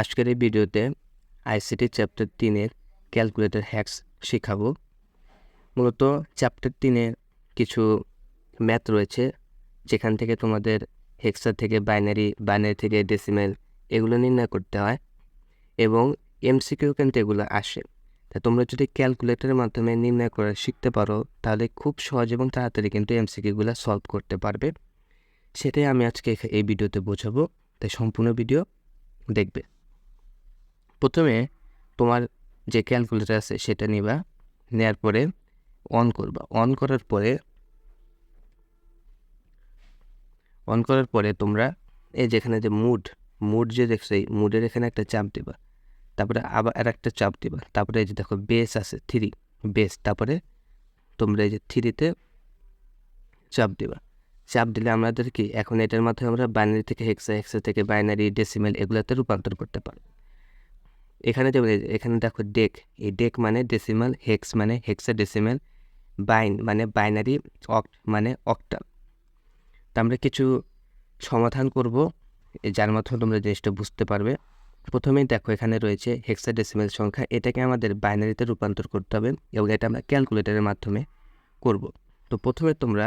আজকের এই ভিডিওতে আইসিটি চ্যাপ্টার তিনের ক্যালকুলেটর হ্যাক্স শেখাবো। মূলত চ্যাপ্টার তিনে কিছু ম্যাথ রয়েছে, যেখান থেকে তোমাদের হেক্সা থেকে বাইনারি বাইনারি থেকে ডেসিমেল এগুলো নির্ণয় করতে হয় এবং এমসিকিউ কিন্তু এগুলো আসে। তা তোমরা যদি ক্যালকুলেটরের মাধ্যমে নির্ণয় করা শিখতে পারো, তাহলে খুব সহজ এবং তাড়াতাড়ি কিন্তু এমসিকিউগুলো সলভ করতে পারবে। সেটাই আমি আজকে এই ভিডিওতে বোঝাবো। তাই সম্পূর্ণ ভিডিও দেখবে। প্রথমে তোমার যে ক্যালকুলেটর আছে সেটা নিবা নেওয়ার পরে অন করবা। অন করার পরে অন করার পরে তোমরা এই যেখানে যে মুড মুড যে দেখছ, এই মুডের এখানে একটা চাপ দিবা। তারপরে আবার আর একটা চাপ দিবা। তারপরে এই যে দেখো বেস আছে থ্রি বেস তারপরে তোমরা এই যে থ্রিতে চাপ দিবা। চাপ দিলে আমাদের কি? এখন এটার মাধ্যমে আমরা বাইনারি থেকে হেক্সা হেক্সা থেকে বাইনারি ডেসিমেল এগুলোতে রূপান্তর করতে পারব। এখানে যেমন যে এখানে দেখো ডেক এই ডেক মানে ডেসিমাল হেক্স মানে হেক্সা ডেসিমেল বাইন মানে বাইনারি অক্ট মানে অক্টাল তা আমরা কিছু সমাধান করব যার মাধ্যমে তোমরা জিনিসটা বুঝতে পারবে। প্রথমেই দেখো এখানে রয়েছে হেক্সা ডেসিমেল সংখ্যা, এটাকে আমাদের বাইনারিতে রূপান্তর করতে হবে এবং এটা আমরা ক্যালকুলেটরের মাধ্যমে করব। তো প্রথমে তোমরা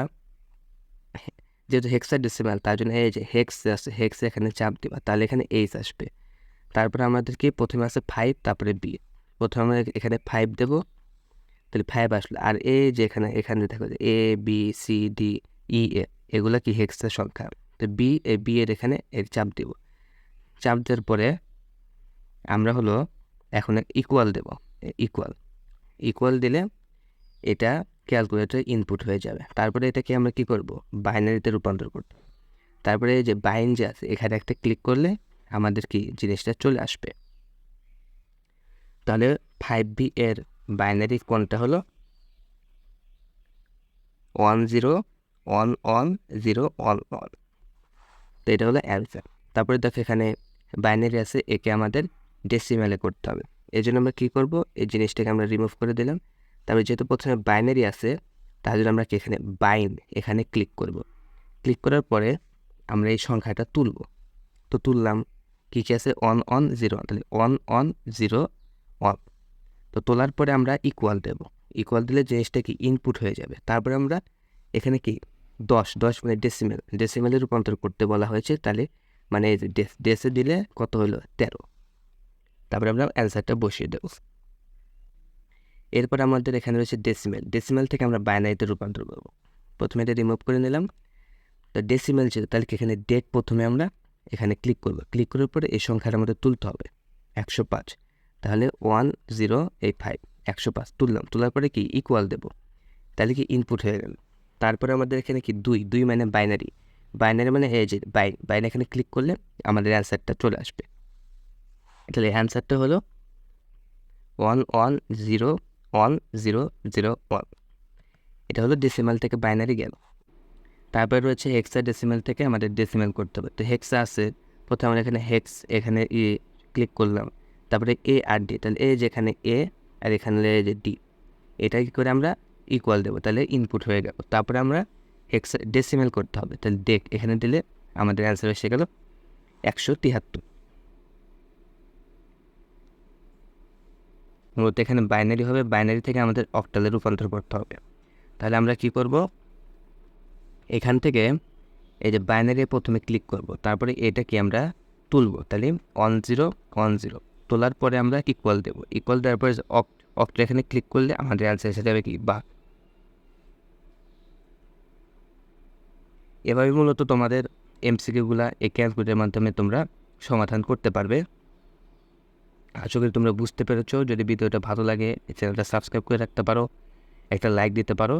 যেহেতু হেক্সা ডেসিমাল তার জন্য এই যে হেক্স আছে হেক্স এখানে চাপ দিবা, তাহলে এখানে এইচ আসবে। তারপরে আমাদেরকে প্রথমে আছে ফাইভ তারপরে বি প্রথমে আমরা এখানে ফাইভ দেবো। তাহলে ফাইভ আসলো। আর এ যে এখানে এখানে দেখো A B C D E এ এগুলো কি হেক্সের সংখ্যা? তো বি এ বি এর এখানে এর চাপ দিব। চাপ দেওয়ার পরে আমরা হলো এখন ইকুয়াল দেব। ইকুয়াল ইকুয়াল দিলে এটা ক্যালকুলেটর ইনপুট হয়ে যাবে। তারপরে এটাকে আমরা কি করব? বাইনারিতে রূপান্তর করতে তারপরে যে বাইন যে আছে, এখানে একটা ক্লিক করলে আমাদের কি জিনিসটা চলে আসবে। তাহলে ফাইভ বি এর বাইনারি কোনটা হলো? One zero one one zero one one তো এটা হলো অ্যান্সার তারপরে দেখো এখানে বাইনারি আছে, একে আমাদের ডেসিমেলে করতে হবে। এই জন্য আমরা কী করব? এই জিনিসটাকে আমরা রিমুভ করে দিলাম। তারপরে যেহেতু প্রথমে বাইনারি আছে তার জন্য আমরা এখানে বাইন এখানে ক্লিক করব। ক্লিক করার পরে আমরা এই সংখ্যাটা তুলব। তো তুললাম কী কী আছে? অন অন জিরো তাহলে অন অন জিরো অন তো তোলার পরে আমরা ইকুয়াল দেব। ইকুয়াল দিলে জিনিসটা কি? ইনপুট হয়ে যাবে। তারপরে আমরা এখানে কি? দশ দশ মানে ডেসিমেল ডেসিমেলে রূপান্তর করতে বলা হয়েছে, তাহলে মানে ডেসে দিলে কত হলো? তেরো। তারপরে আমরা অ্যান্সারটা বসিয়ে দেবো। এরপর আমাদের এখানে রয়েছে ডেসিমেল ডেসিমেল থেকে আমরা বাইনারিতে রূপান্তর করব। প্রথমে এটা রিমুভ করে নিলাম। তো ডেসিমেল ছিল তাহলে এখানে ডেট প্রথমে আমরা এখানে ক্লিক করব। ক্লিক করার পরে এই সংখ্যাটা আমাদের তুলতে হবে। একশো পাঁচ। তাহলে ওয়ান জিরো এইট ফাইভ একশো পাঁচ। তুললাম। তোলার পরে কি? ইকুয়াল দেব। তাহলে কি ইনপুট হয়ে গেল। তারপরে আমাদের এখানে কি? দুই। দুই মানে বাইনারি বাইনারি মানে এই যে বাইন বাইন এখানে ক্লিক করলে আমাদের অ্যান্সারটা চলে আসবে। তাহলে অ্যান্সারটা হলো one one zero one zero zero one এটা হলো ডেসিমাল থেকে বাইনারি গেল। তারপরে রয়েছে হেক্সা ডেসিমাল থেকে আমাদের ডেসিমাল করতে হবে। তো হেক্সা আছে, প্রথমে আমরা এখানে হেক্স এখানে ই ক্লিক করলাম। তারপরে এ আর ডি তাহলে এ যেখানে এ আর এখানে যে ডি এটা কী করে আমরা ইকুয়াল দেবো। তাহলে ইনপুট হয়ে গেল। তারপরে আমরা হেক্সা ডেসিমেল করতে হবে। তাহলে ডেক এখানে দিলে আমাদের অ্যান্সার এসে গেল একশো তিয়াত্তর মূলত এখানে বাইনারি হবে বাইনারি থেকে আমাদের অক্টালে রূপান্তর করতে হবে। তাহলে আমরা কি করব? এখান থেকে এই যে বাইনারি প্রথমে ক্লিক করব, তারপরে এটাকে আমরা তুলব, তাহলে ওয়ান জিরো ওয়ান জিরো তোলার পরে আমরা ইকুয়াল দেবো ইকুয়াল দেওয়ার পরে অক্ট অক্টটা এখানে ক্লিক করলে আমাদের অ্যান্সার এসে যাবে কি? বা। এভাবে মূলত তোমাদের এমসিকিউগুলা এই ক্যালকুলেটের মাধ্যমে তোমরা সমাধান করতে পারবে। আশা করি তোমরা বুঝতে পেরেছ, যদি ভিডিওটা ভালো লাগে, চ্যানেলটা সাবস্ক্রাইব করে রাখতে পারো, একটা লাইক দিতে পারো।